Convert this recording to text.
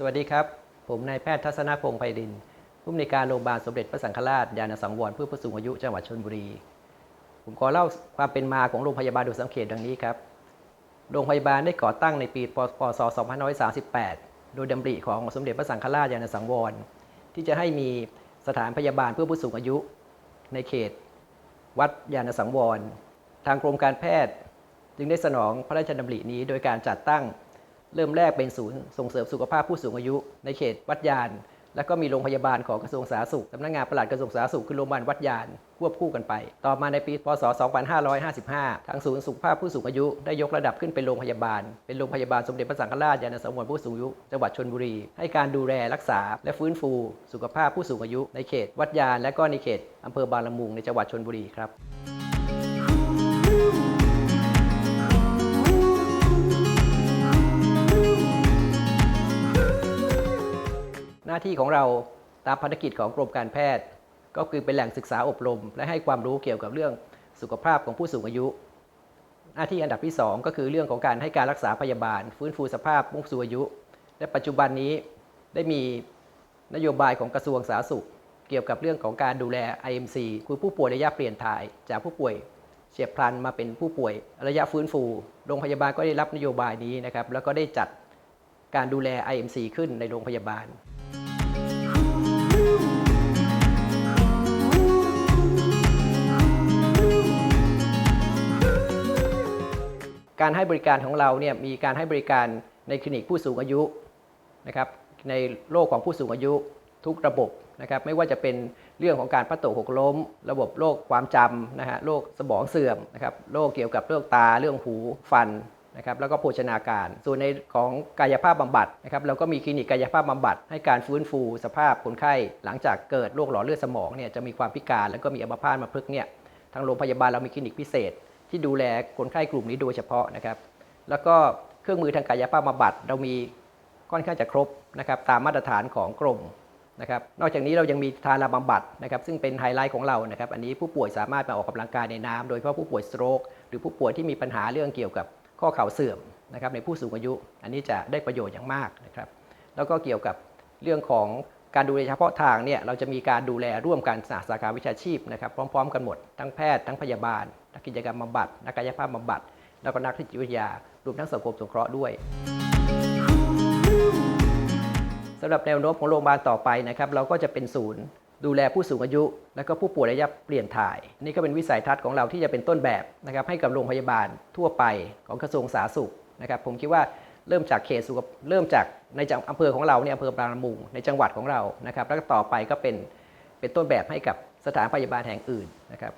สวัสดีครับ ผมนายแพทย์ทัศนพงษ์ไพรินผู้อำนวยการโรงพยาบาลสมเด็จพระสังฆราชยานสังวรเพื่อผู้สูงอายุจังหวัดชลบุรี ผมขอเล่าความเป็นมาของโรงพยาบาลโดยสังเขตดังนี้ครับ โรงพยาบาลได้ก่อตั้งในปีพศ 2538 โดยดำริของสมเด็จพระสังฆราชยานสังวร ที่จะให้มีสถานพยาบาลเพื่อผู้สูงอายุ ในเขต วัดยานสังวร ทางกรมการแพทย์จึงได้สนองพระราชดำรินี้โดยการจัดตั้ง เริ่มแรกเป็นศูนย์ส่งเสริมสุขภาพผู้สูงอายุ ในเขตวัดยาน แล้วก็มีโรงพยาบาลของกระทรวงสาธารณสุขสำนักงานปลัดกระทรวงสาธารณสุขคือโรงพยาบาลวัดยานควบคู่กันไป ต่อมาในปี พศ 2555 ทางศูนย์สุขภาพผู้สูงอายุได้ยกระดับขึ้นเป็นโรงพยาบาล เป็นโรงพยาบาลสมเด็จพระสังฆราชยานสังวรผู้สูงอายุ จังหวัดชลบุรี ให้การดูแลรักษา และฟื้นฟู สุขภาพผู้สูงอายุ ในเขตวัดยาน และก็ในเขตอำเภอบางละมุงในจังหวัดชลบุรีครับาที่ของเราตามภารกิจของกรมการแพทย์ ก็คือเป็นแหล่งศึกษาอบรม และให้ความรู้เกี่ยวกับเรื่องสุขภาพของผู้สูงอายุ หน้าที่อันดับที่ 2 ก็คือเรื่องของการให้การรักษาพยาบาล ฟื้นฟูสภาพผู้สูงอายุ และปัจจุบันนี้ได้มีนโยบายของกระทรวงสาธารณสุข เกี่ยวกับเรื่องของการดูแล IMC คือผู้ป่วยระยะเปลี่ยนถ่าย จากผู้ป่วยเฉียบพลันมาเป็นผู้ป่วยระยะฟื้นฟู โรงพยาบาลก็ได้รับนโยบายนี้นะครับแล้วก็ได้จัดการดูแล IMC ขึ้นในโรงพยาบาล การให้บริการของเราเนี่ยมีการให้บริการในคลินิกผู้สูงอายุนะครับในโรคของผู้สูงอายุทุกระบบนะครับไม่ว่าจะเป็นเรื่องของการพัดตกหกล้ม ระบบโรคความจำนะฮะโรคสมองเสื่อมนะครับโรคเกี่ยวกับเรื่องตาเรื่องหูฟันนะครับแล้วก็โภชนาการ ส่วนในของกายภาพบำบัดนะครับเราก็มีคลินิกกายภาพบำบัด ให้การฟื้นฟูสภาพคนไข้หลังจากเกิดโรคหลอดเลือดสมองเนี่ยจะมีความพิการแล้วก็มีอัมพาตมาพลึกเนี่ยทางโรงพยาบาลเรามีคลินิกพิเศษ ที่ดูแลคนไข้กลุ่มนี้โดยเฉพาะนะครับ แล้วก็เครื่องมือทางกายภาพบำบัดเรามีค่อนข้างจะครบนะครับตามมาตรฐานของกรมนะครับ นอกจากนี้เรายังมีทาราบำบัดนะครับ ซึ่งเป็นไฮไลท์ของเรานะครับ อันนี้ผู้ป่วยสามารถมาออกกำลังกายในน้ำโดยเฉพาะผู้ป่วยสโตรกหรือผู้ป่วยที่มีปัญหาเรื่องเกี่ยวกับข้อเข่าเสื่อมนะครับในผู้สูงอายุ อันนี้จะได้ประโยชน์อย่างมากนะครับ แล้วก็เกี่ยวกับเรื่องของ การดูแลเฉพาะทางเนี่ยเราจะมีการดูแลร่วมกันสาขาวิชาชีพนะครับพร้อม ๆ กันหมดทั้งแพทย์ทั้งพยาบาล นักกิจกรรมบำบัดนักกายภาพบำบัด แล้วก็นักจิตวิทยารวมทั้งสังคมสงเคราะห์ด้วยสำหรับแนวโน้มของโรงพยาบาลต่อไปนะครับเราก็จะเป็นศูนย์ดูแลผู้สูงอายุ และก็ผู้ป่วยระยะเปลี่ยนถ่าย นี่ก็เป็นวิสัยทัศน์ของเราที่จะเป็นต้นแบบนะครับให้กับโรงพยาบาลทั่วไปของกระทรวงสาธารณสุขนะครับผมคิดว่า เริ่มจากเขตสุขเริ่มจากในจังอำเภอของเราเนี่ยอำเภอบางละมุงในจังหวัดของเรานะครับ แล้วก็ต่อไปก็เป็นเป็นต้นแบบให้กับสถานพยาบาลแห่งอื่นนะครับ